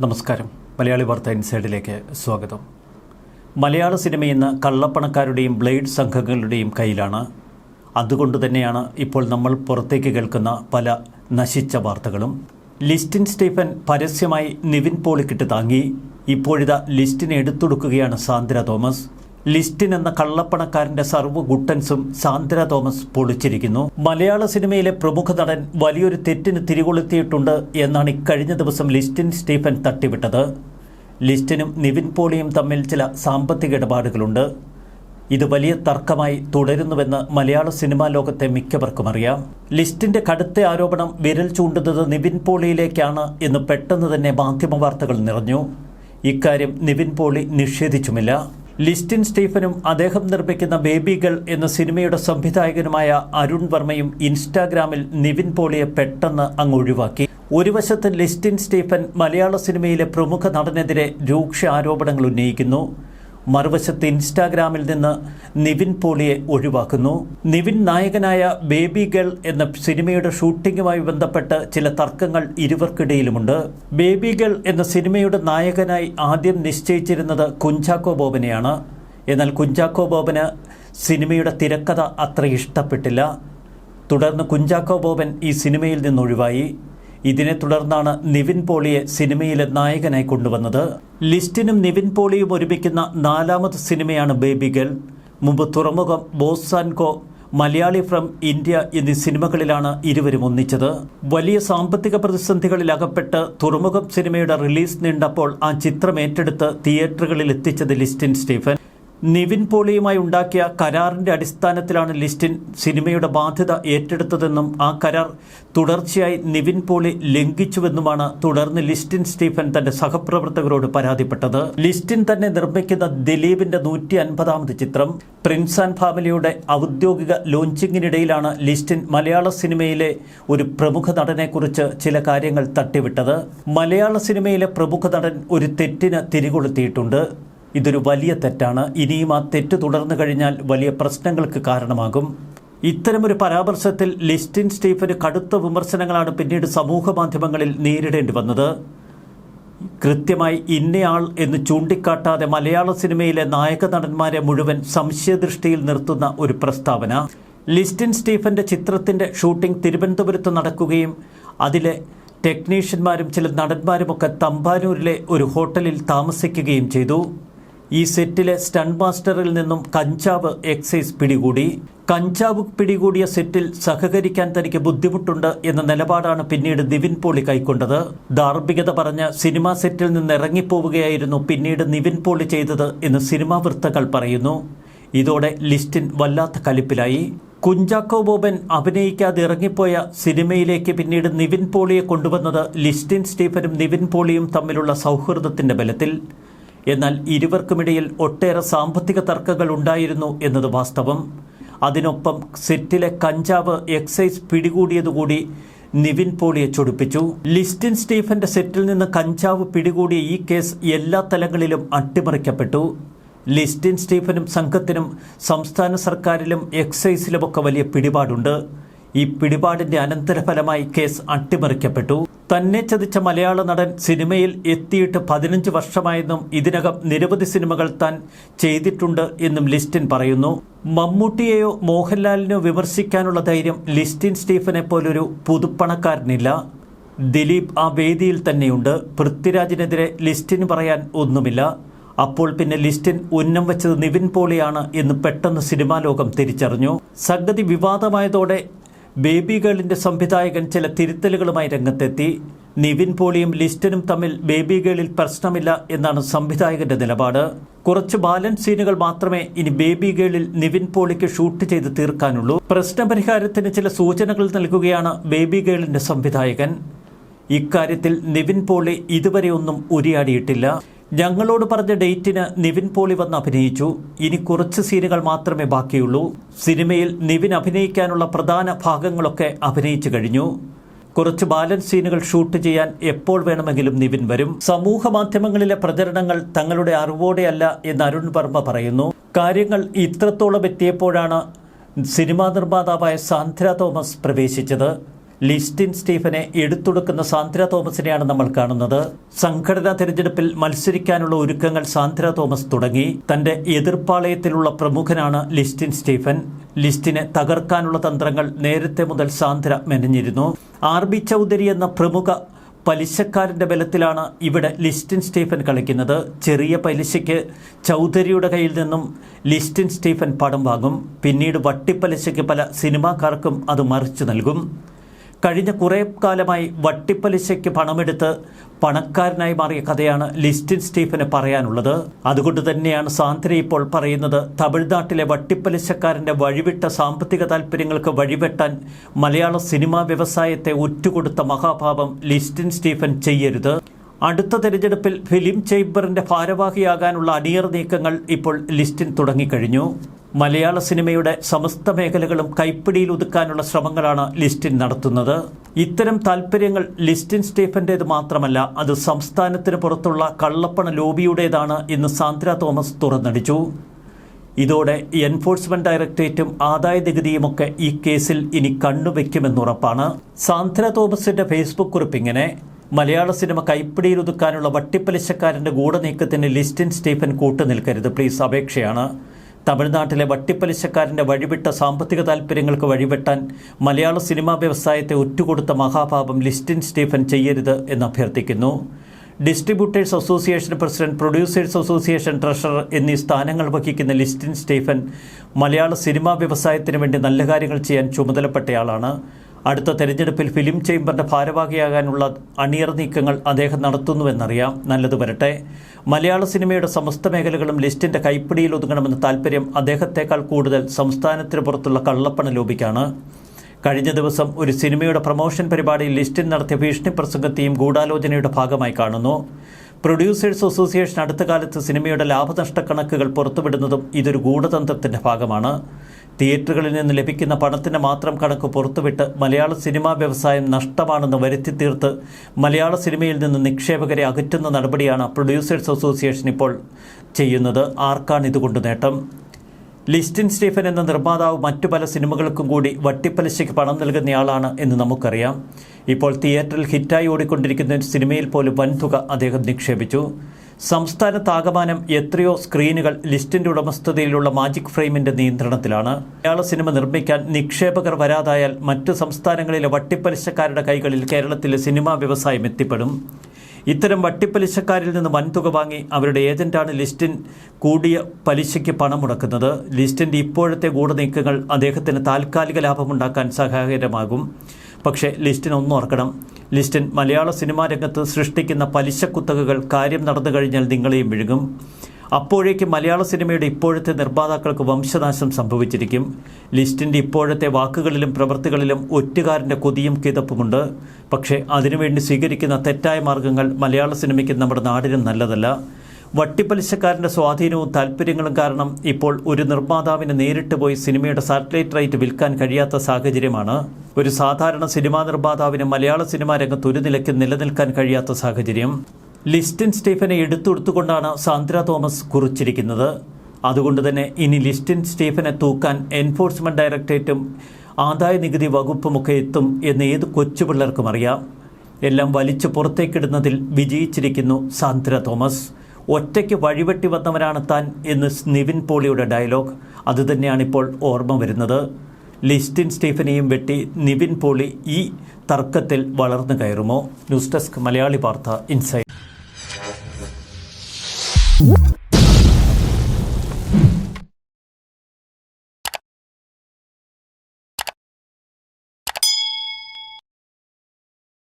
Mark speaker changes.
Speaker 1: നമസ്കാരം. മലയാളി വാർത്ത ഇൻസൈഡിലേക്ക് സ്വാഗതം. മലയാള സിനിമ ഇന്ന് കള്ളപ്പണക്കാരുടെയും ബ്ലേഡ് സംഘങ്ങളുടെയും കയ്യിലാണ്. അതുകൊണ്ട് തന്നെയാണ് ഇപ്പോൾ നമ്മൾ പുറത്തേക്ക് കേൾക്കുന്ന പല നശിച്ച വാർത്തകളും. ലിസ്റ്റിൻ സ്റ്റീഫൻ പരസ്യമായി നിവിൻ പോളിക്കിട്ട് താങ്ങി. ഇപ്പോഴിതാ ലിസ്റ്റിനെ എടുത്തൊടുക്കുകയാണ് സാന്ദ്ര തോമസ്. ലിസ്റ്റിൻ എന്ന കള്ളപ്പണക്കാരന്റെ സർവ ഗുട്ടൻസും സാന്ദ്ര തോമസ് പൊളിച്ചിരിക്കുന്നു. മലയാള സിനിമയിലെ പ്രമുഖ നടൻ വലിയൊരു തെറ്റിന് തിരികൊളുത്തിയിട്ടുണ്ട് എന്നാണ് ഇക്കഴിഞ്ഞ ദിവസം ലിസ്റ്റിൻ സ്റ്റീഫൻ തട്ടിവിട്ടത്. ലിസ്റ്റിനും നിവിൻ പോളിയും തമ്മിൽ ചില സാമ്പത്തിക ഇടപാടുകളുണ്ട്. ഇത് വലിയ തർക്കമായി തുടരുന്നുവെന്ന് മലയാള സിനിമാ ലോകത്തെ മിക്കവർക്കും അറിയാം. ലിസ്റ്റിന്റെ കടുത്ത ആരോപണം വിരൽ ചൂണ്ടുന്നത് നിവിൻ പോളിയിലേക്കാണ് എന്ന് പെട്ടെന്ന് തന്നെ മാധ്യമ വാർത്തകൾ നിറഞ്ഞു. ഇക്കാര്യം നിവിൻ പോളി നിഷേധിച്ചുമില്ല. ലിസ്റ്റിൻ സ്റ്റീഫനും അദ്ദേഹം നിർമ്മിക്കുന്ന ബേബികൾ എന്ന സിനിമയുടെ സംവിധായകനുമായ അരുൺ വർമ്മയും ഇൻസ്റ്റാഗ്രാമിൽ നിവിൻ പോളിയെ പെട്ടെന്ന് അങ്ങ് ഒഴിവാക്കി. ഒരു വശത്ത് ലിസ്റ്റിൻ സ്റ്റീഫൻ മലയാള സിനിമയിലെ പ്രമുഖ നടനെതിരെ രൂക്ഷ ആരോപണങ്ങൾ ഉന്നയിക്കുന്നു. മറുവശത്ത് ഇൻസ്റ്റാഗ്രാമിൽ നിന്ന് നിവിൻ പോളിയെ ഒഴിവാക്കുന്നു. നിവിൻ നായകനായ ബേബി ഗേൾ എന്ന സിനിമയുടെ ഷൂട്ടിങ്ങുമായി ബന്ധപ്പെട്ട് ചില തർക്കങ്ങൾ ഇരുവർക്കിടയിലുമുണ്ട്. ബേബി ഗേൾ എന്ന സിനിമയുടെ നായകനായി ആദ്യം നിശ്ചയിച്ചിരുന്നത് കുഞ്ചാക്കോ ബോബനെയാണ്. എന്നാൽ കുഞ്ചാക്കോ ബോബന് സിനിമയുടെ തിരക്കഥ അത്ര ഇഷ്ടപ്പെട്ടില്ല. തുടർന്ന് കുഞ്ചാക്കോ ബോബൻ ഈ സിനിമയിൽ നിന്നൊഴിവായി. ഇതിനെ തുടർന്നാണ് നിവിൻ പോളിയെ സിനിമയിലെ നായകനായി കൊണ്ടുവന്നത്. ലിസ്റ്റിനും നിവിൻ പോളിയും ഒരുമിക്കുന്ന നാലാമത് സിനിമയാണ് ബേബി ഗേൾ. മുമ്പ് Thuramukham boss and co Malayali from India എന്നീ സിനിമകളിലാണ് ഇരുവരും ഒന്നിച്ചത്. വലിയ സാമ്പത്തിക പ്രതിസന്ധികളിൽ അകപ്പെട്ട് തുറമുഖം സിനിമയുടെ റിലീസ് നീണ്ടപ്പോൾ ആ ചിത്രം ഏറ്റെടുത്ത് തിയേറ്ററുകളിൽ എത്തിച്ചത് ലിസ്റ്റിൻ സ്റ്റീഫൻ. നിവിൻ പോളിയുമായി ഉണ്ടാക്കിയ കരാറിന്റെ അടിസ്ഥാനത്തിലാണ് ലിസ്റ്റിൻ സിനിമയുടെ ബാധ്യത ഏറ്റെടുത്തതെന്നും ആ കരാർ തുടർച്ചയായി നിവിൻ പോളി ലംഘിച്ചുവെന്നുമാണ് തുടർന്ന് ലിസ്റ്റിൻ സ്റ്റീഫൻ തന്റെ സഹപ്രവർത്തകരോട് പരാതിപ്പെട്ടത്. ലിസ്റ്റിൻ തന്നെ നിർമ്മിക്കുന്ന ദിലീപിന്റെ നൂറ്റി അൻപതാമത് ചിത്രം പ്രിൻസ് ആൻഡ് ഫാമിലിയുടെ ഔദ്യോഗിക ലോഞ്ചിങ്ങിനിടയിലാണ് ലിസ്റ്റിൻ മലയാള സിനിമയിലെ ഒരു പ്രമുഖ നടനെക്കുറിച്ച് ചില കാര്യങ്ങൾ തട്ടിവിട്ടത്. മലയാള സിനിമയിലെ പ്രമുഖ നടൻ ഒരു തെറ്റിന് തിരികൊളുത്തിയിട്ടുണ്ട്. ഇതൊരു വലിയ തെറ്റാണ്. ഇനിയും ആ തെറ്റ് തുടർന്നു കഴിഞ്ഞാൽ വലിയ പ്രശ്നങ്ങൾക്ക് കാരണമാകും. ഇത്തരമൊരു പരാമർശത്തിൽ ലിസ്റ്റിൻ സ്റ്റീഫന് കടുത്ത വിമർശനങ്ങളാണ് പിന്നീട് സമൂഹ മാധ്യമങ്ങളിൽ നേരിടേണ്ടി വന്നത്. കൃത്യമായി ഇന്നയാൾ എന്ന് ചൂണ്ടിക്കാട്ടാതെ മലയാള സിനിമയിലെ നായക നടന്മാരെ മുഴുവൻ സംശയദൃഷ്ടിയിൽ നിർത്തുന്ന ഒരു പ്രസ്താവന. ലിസ്റ്റിൻ സ്റ്റീഫന്റെ ചിത്രത്തിന്റെ ഷൂട്ടിംഗ് തിരുവനന്തപുരത്ത് നടക്കുകയും അതിലെ ടെക്നീഷ്യന്മാരും ചില നടന്മാരുമൊക്കെ തമ്പാനൂരിലെ ഒരു ഹോട്ടലിൽ താമസിക്കുകയും ചെയ്തു. ഈ സെറ്റിലെ സ്റ്റൺ മാസ്റ്ററിൽ നിന്നും കഞ്ചാവ് എക്സൈസ് പിടികൂടി. കഞ്ചാവ് പിടികൂടിയ സെറ്റിൽ സഹകരിക്കാൻ തനിക്ക് ബുദ്ധിമുട്ടുണ്ട് എന്ന നിലപാടാണ് പിന്നീട് നിവിൻ പോളി കൈക്കൊണ്ടത്. ധാർമ്മികത പറഞ്ഞ് സിനിമാ സെറ്റിൽ നിന്ന് ഇറങ്ങിപ്പോവുകയായിരുന്നു പിന്നീട് നിവിൻ പോളി ചെയ്തത് എന്ന് സിനിമാ വൃത്തങ്ങൾ പറയുന്നു. ഇതോടെ ലിസ്റ്റിൻ വല്ലാത്ത കലിപ്പിലായി. കുഞ്ചാക്കോ ബോബൻ അഭിനയിക്കാതെ ഇറങ്ങിപ്പോയ സിനിമയിലേക്ക് പിന്നീട് നിവിൻ പോളിയെ കൊണ്ടുവന്നത് ലിസ്റ്റിൻ സ്റ്റീഫനും നിവിൻ പോളിയും തമ്മിലുള്ള സൗഹൃദത്തിന്റെ ബലത്തിൽ. എന്നാൽ ഇരുവർക്കുമിടയിൽ ഒട്ടേറെ സാമ്പത്തിക തർക്കങ്ങൾ ഉണ്ടായിരുന്നു എന്നത് വാസ്തവം. അതിനൊപ്പം സെറ്റിലെ കഞ്ചാവ് എക്സൈസ് പിടികൂടിയതുകൂടി നിവിൻ പോളിയെ ചൊടിപ്പിച്ചു. ലിസ്റ്റിൻ സ്റ്റീഫന്റെ സെറ്റിൽ നിന്ന് കഞ്ചാവ് പിടികൂടിയ ഈ കേസ് എല്ലാ തലങ്ങളിലും അട്ടിമറിക്കപ്പെട്ടു. ലിസ്റ്റിൻ സ്റ്റീഫനും സംഘത്തിനും സംസ്ഥാന സർക്കാരിലും എക്സൈസിലുമൊക്കെ വലിയ പിടിപാടുണ്ട്. ഈ പിടിപാടിന്റെ അനന്തരഫലമായി കേസ് അട്ടിമറിക്കപ്പെട്ടു. തന്നെ ചതിച്ച മലയാള നടൻ സിനിമയിൽ എത്തിയിട്ട് പതിനഞ്ച് വർഷമായെന്നും ഇതിനകം നിരവധി സിനിമകൾ താൻ ചെയ്തിട്ടുണ്ട് എന്നും ലിസ്റ്റിൻ പറയുന്നു. മമ്മൂട്ടിയെയോ മോഹൻലാലിനെയോ വിമർശിക്കാനുള്ള ധൈര്യം ലിസ്റ്റിൻ സ്റ്റീഫനെ പോലൊരു പുതുപ്പണക്കാരനില്ല. ദിലീപ് ആ വേദിയിൽ തന്നെയുണ്ട്. പൃഥ്വിരാജിനെതിരെ ലിസ്റ്റിന് പറയാൻ ഒന്നുമില്ല. അപ്പോൾ പിന്നെ ലിസ്റ്റിൻ ഉന്നം വെച്ചത് നിവിൻ പോളിയാണ് എന്ന് പെട്ടെന്ന് സിനിമാ ലോകം തിരിച്ചറിഞ്ഞു. സംഗതി വിവാദമായതോടെ ബേബി ഗേളിന്റെ സംവിധായകൻ ചില തിരുത്തലുകളുമായി രംഗത്തെത്തി. നിവിൻ പോളിയും ലിസ്റ്റനും തമ്മിൽ ബേബി ഗേളിൽ പ്രശ്നമില്ല എന്നാണ് സംവിധായകന്റെ നിലപാട്. കുറച്ച് ബാലൻസ് സീനുകൾ മാത്രമേ ഇനി ബേബി ഗേളിൽ നിവിൻ പോളിക്ക് ഷൂട്ട് ചെയ്ത് തീർക്കാനുള്ളൂ. പ്രശ്നപരിഹാരത്തിന് ചില സൂചനകൾ നൽകുകയാണ് ബേബി ഗേളിന്റെ സംവിധായകൻ. ഇക്കാര്യത്തിൽ നിവിൻ പോളി ഇതുവരെ ഒന്നും ഉരിയാടിയിട്ടില്ല. ഞങ്ങളോട് പറഞ്ഞ ഡേറ്റിന് നിവിൻ പോളി വന്ന് അഭിനയിച്ചു. ഇനി കുറച്ച് സീനുകൾ മാത്രമേ ബാക്കിയുള്ളൂ. സിനിമയിൽ നിവിൻ അഭിനയിക്കാനുള്ള പ്രധാന ഭാഗങ്ങളൊക്കെ അഭിനയിച്ചു കഴിഞ്ഞു. കുറച്ച് ബാലൻസ് സീനുകൾ ഷൂട്ട് ചെയ്യാൻ എപ്പോൾ വേണമെങ്കിലും നിവിൻ വരും. സമൂഹ മാധ്യമങ്ങളിലെ പ്രചരണങ്ങൾ തങ്ങളുടെ അറിവോടെയല്ല എന്ന് അരുൺ വർമ്മ പറയുന്നു. കാര്യങ്ങൾ ഇത്രത്തോളം എത്തിയപ്പോഴാണ് സിനിമാ നിർമ്മാതാവായ സാന്ദ്ര തോമസ് പ്രവേശിച്ചത്. ലിസ്റ്റിൻ സ്റ്റീഫനെ എടുത്തൊടുക്കുന്ന സാന്ദ്ര തോമസിനെയാണ് നമ്മൾ കാണുന്നത്. സംഘടനാ തെരഞ്ഞെടുപ്പിൽ മത്സരിക്കാനുള്ള ഒരുക്കങ്ങൾ സാന്ദ്ര തോമസ് തുടങ്ങി. തന്റെ എതിർപ്പാളയത്തിലുള്ള പ്രമുഖനാണ് ലിസ്റ്റിൻ സ്റ്റീഫൻ. ലിസ്റ്റിനെ തകർക്കാനുള്ള തന്ത്രങ്ങൾ നേരത്തെ മുതൽ സാന്ദ്ര മെനഞ്ഞിരുന്നു. ആർ ബി ചൗധരി എന്ന പ്രമുഖ പലിശക്കാരന്റെ ബലത്തിലാണ് ഇവിടെ ലിസ്റ്റിൻ സ്റ്റീഫൻ കളിക്കുന്നത്. ചെറിയ പലിശയ്ക്ക് ചൗധരിയുടെ കയ്യിൽ നിന്നും ലിസ്റ്റിൻ സ്റ്റീഫൻ പണം വാങ്ങും. പിന്നീട് വട്ടിപ്പലിശയ്ക്ക് പല സിനിമാക്കാർക്കും അത് മറിച്ചു നൽകും. കഴിഞ്ഞ കുറേ കാലമായി വട്ടിപ്പലിശയ്ക്ക് പണമെടുത്ത് പണക്കാരനായി മാറിയ കഥയാണ് ലിസ്റ്റിൻ സ്റ്റീഫന് പറയാനുള്ളത്. അതുകൊണ്ട് തന്നെയാണ് സാന്ദ്ര ഇപ്പോൾ പറയുന്നത് തമിഴ്നാട്ടിലെ വട്ടിപ്പലിശക്കാരന്റെ വഴിവിട്ട സാമ്പത്തിക താല്പര്യങ്ങൾക്ക് വഴിവെട്ടാൻ മലയാള സിനിമാ വ്യവസായത്തെ ഒറ്റുകൊടുത്ത മഹാഭാവം ലിസ്റ്റിൻ സ്റ്റീഫൻ ചെയ്യരുത്. അടുത്ത തെരഞ്ഞെടുപ്പിൽ ഫിലിം ചേംബറിന്റെ ഭാരവാഹിയാകാനുള്ള അണിയർ നീക്കങ്ങൾ ഇപ്പോൾ ലിസ്റ്റിൻ തുടങ്ങിക്കഴിഞ്ഞു. മലയാള സിനിമയുടെ സമസ്ത മേഖലകളും കൈപ്പിടിയിൽ ഒതുക്കാനുള്ള ശ്രമങ്ങളാണ് ലിസ്റ്റിൻ നടത്തുന്നത്. ഇത്തരം താല്പര്യങ്ങൾ ലിസ്റ്റിൻ സ്റ്റീഫന്റേത് മാത്രമല്ല അത് സംസ്ഥാനത്തിന് പുറത്തുള്ള കള്ളപ്പണ ലോബിയുടേതാണ് എന്ന് സാന്ദ്ര തോമസ് തുറന്നടിച്ചു. ഇതോടെ എൻഫോഴ്സ്മെന്റ് ഡയറക്ടറേറ്റും ആദായ നികുതിയുമൊക്കെ ഈ കേസിൽ ഇനി കണ്ണുവെക്കുമെന്നുറപ്പാണ് സാന്ദ്ര തോമസിന്റെ ഫേസ്ബുക്ക് കുറിപ്പിങ്ങനെ മലയാള സിനിമ കൈപ്പിടിയിൽ ഒതുക്കാനുള്ള വട്ടിപ്പലിശക്കാരന്റെ ഗൂഢനീക്കത്തിന് ലിസ്റ്റിൻ സ്റ്റീഫൻ കൂട്ടുനിൽക്കരുത് പ്ലീസ് അപേക്ഷയാണ്. തമിഴ്നാട്ടിലെ വട്ടിപ്പലിശക്കാരന്റെ വഴിവിട്ട സാമ്പത്തിക താല്പര്യങ്ങൾക്ക് വഴിവെട്ടാൻ മലയാള സിനിമാ വ്യവസായത്തെ ഒറ്റുകൊടുത്ത മഹാപാപം ലിസ്റ്റിൻ സ്റ്റീഫൻ ചെയ്യരുത് എന്ന് അഭ്യർത്ഥിക്കുന്നു. Distributors association president producers association treasurer എന്നീ സ്ഥാനങ്ങൾ വഹിക്കുന്ന ലിസ്റ്റിൻ സ്റ്റീഫൻ മലയാള സിനിമാ വ്യവസായത്തിന് വേണ്ടി നല്ല കാര്യങ്ങൾ ചെയ്യാൻ ചുമതലപ്പെട്ടയാളാണ്. അടുത്ത തെരഞ്ഞെടുപ്പിൽ ഫിലിം ചേംബറിന്റെ ഭാരവാഹിയാകാനുള്ള അണിയർ നീക്കങ്ങൾ അദ്ദേഹം നടത്തുന്നുവെന്നറിയാം. നല്ലത് വരട്ടെ. മലയാള സിനിമയുടെ സമസ്ത മേഖലകളും ലിസ്റ്റിന്റെ കൈപ്പിടിയിൽ ഒതുങ്ങണമെന്ന താല്പര്യം അദ്ദേഹത്തെക്കാൾ കൂടുതൽ സംസ്ഥാനത്തിന് പുറത്തുള്ള കള്ളപ്പണ ലോബിക്കാണ്. കഴിഞ്ഞ ദിവസം ഒരു സിനിമയുടെ പ്രൊമോഷൻ പരിപാടിയിൽ ലിസ്റ്റിൽ നടത്തിയ ഭീഷണി പ്രസംഗത്തെയും ഗൂഢാലോചനയുടെ ഭാഗമായി കാണുന്നു. പ്രൊഡ്യൂസേഴ്സ് അസോസിയേഷൻ അടുത്ത കാലത്ത് സിനിമയുടെ ലാഭനഷ്ട കണക്കുകൾ പുറത്തുവിടുന്നതും ഇതൊരു ഗൂഢതന്ത്രത്തിന്റെ ഭാഗമാണ്. തിയേറ്ററുകളിൽ നിന്ന് ലഭിക്കുന്ന പണത്തിന് മാത്രം കണക്ക് പുറത്തുവിട്ട് മലയാള സിനിമാ വ്യവസായം നഷ്ടമാണെന്ന് വരുത്തി തീർത്ത് മലയാള സിനിമയിൽ നിന്ന് നിക്ഷേപകരെ അകറ്റുന്ന നടപടിയാണ് പ്രൊഡ്യൂസേഴ്സ് അസോസിയേഷൻ ഇപ്പോൾ ചെയ്യുന്നത്. ആർക്കാണ് ഇതുകൊണ്ട് നേട്ടം? ലിസ്റ്റിൻ സ്റ്റീഫൻ എന്ന നിർമ്മാതാവ് മറ്റു പല സിനിമകൾക്കും കൂടി വട്ടിപ്പലിശയ്ക്ക് പണം നൽകുന്നയാളാണ് എന്ന് നമുക്കറിയാം. ഇപ്പോൾ തിയേറ്ററിൽ ഹിറ്റായി ഓടിക്കൊണ്ടിരിക്കുന്ന ഒരു സിനിമയിൽ പോലും വൻതുക അദ്ദേഹം നിക്ഷേപിച്ചു. സംസ്ഥാനത്താകമാനം എത്രയോ സ്ക്രീനുകൾ ലിസ്റ്റിന്റെ ഉടമസ്ഥതയിലുള്ള മാജിക് ഫ്രെയിമിന്റെ നിയന്ത്രണത്തിലാണ്. മലയാള സിനിമ നിർമ്മിക്കാൻ നിക്ഷേപകർ വരാതായാൽ മറ്റു സംസ്ഥാനങ്ങളിലെ വട്ടിപ്പലിശക്കാരുടെ കൈകളിൽ കേരളത്തിലെ സിനിമാ വ്യവസായം എത്തിപ്പെടും. ഇത്തരം വട്ടിപ്പലിശക്കാരിൽ നിന്ന് വൻതുക വാങ്ങി അവരുടെ ഏജന്റാണ് ലിസ്റ്റിൻ കൂടിയ പലിശയ്ക്ക് പണം മുടക്കുന്നത്. ലിസ്റ്റിന്റെ ഇപ്പോഴത്തെ ഗൂഢനീക്കങ്ങൾ അദ്ദേഹത്തിന് താൽക്കാലിക ലാഭമുണ്ടാക്കാൻ സഹായകരമാകും. പക്ഷേ ലിസ്റ്റിനൊന്നും ഓർക്കണം. ലിസ്റ്റിൻ മലയാള സിനിമാ രംഗത്ത് സൃഷ്ടിക്കുന്ന പലിശ കുത്തകകൾ കാര്യം നടന്നു കഴിഞ്ഞാൽ നിങ്ങളെയും വിഴുങ്ങും. അപ്പോഴേക്ക് മലയാള സിനിമയുടെ ഇപ്പോഴത്തെ നിർമ്മാതാക്കൾക്ക് വംശനാശം സംഭവിച്ചിരിക്കും. ലിസ്റ്റിന്റെ ഇപ്പോഴത്തെ വാക്കുകളിലും പ്രവൃത്തികളിലും ഒറ്റുകാരന്റെ കൊതിയും കിതപ്പുമുണ്ട്. പക്ഷേ അതിനുവേണ്ടി സ്വീകരിക്കുന്ന തെറ്റായ മാർഗങ്ങൾ മലയാള സിനിമയ്ക്ക് നമ്മുടെ നാടിനും നല്ലതല്ല. വട്ടിപ്പലിശക്കാരന്റെ സ്വാധീനവും താല്പര്യങ്ങളും കാരണം ഇപ്പോൾ ഒരു നിർമ്മാതാവിന് നേരിട്ട് പോയി സിനിമയുടെ സാറ്റലൈറ്റ് റൈറ്റ് വിൽക്കാൻ കഴിയാത്ത സാഹചര്യമാണ്. ഒരു സാധാരണ സിനിമാ നിർമ്മാതാവിന് മലയാള സിനിമാ രംഗത്ത് ഒരു നിലയ്ക്ക് നിലനിൽക്കാൻ കഴിയാത്ത സാഹചര്യം. ലിസ്റ്റിൻ സ്റ്റീഫനെ എടുത്തുകൊടുത്തുകൊണ്ടാണ് സാന്ദ്ര തോമസ് കുറിച്ചിരിക്കുന്നത്. അതുകൊണ്ട് തന്നെ ഇനി ലിസ്റ്റിൻ സ്റ്റീഫനെ തൂക്കാൻ എൻഫോഴ്സ്മെന്റ് ഡയറക്ടറേറ്റും ആദായ നികുതി വകുപ്പുമൊക്കെ എത്തും എന്ന് ഏത് കൊച്ചു പിള്ളേർക്കും അറിയാം. എല്ലാം വലിച്ചു പുറത്തേക്കിടുന്നതിൽ വിജയിച്ചിരിക്കുന്നു സാന്ദ്ര തോമസ്. ഒറ്റയ്ക്ക് വഴിവെട്ടി വന്നവനാണ് താൻ എന്ന് നിവിൻ പോളിയുടെ ഡയലോഗ്. അതുതന്നെയാണിപ്പോൾ ഓർമ്മ വരുന്നത്. ലിസ്റ്റിൻ സ്റ്റീഫനെയും വെട്ടി നിവിൻ പോളി ഈ തർക്കത്തിൽ വളർന്നു കയറുമോ? ന്യൂസ് ഡെസ്ക് മലയാളി വാർത്ത ഇൻസൈറ്റ്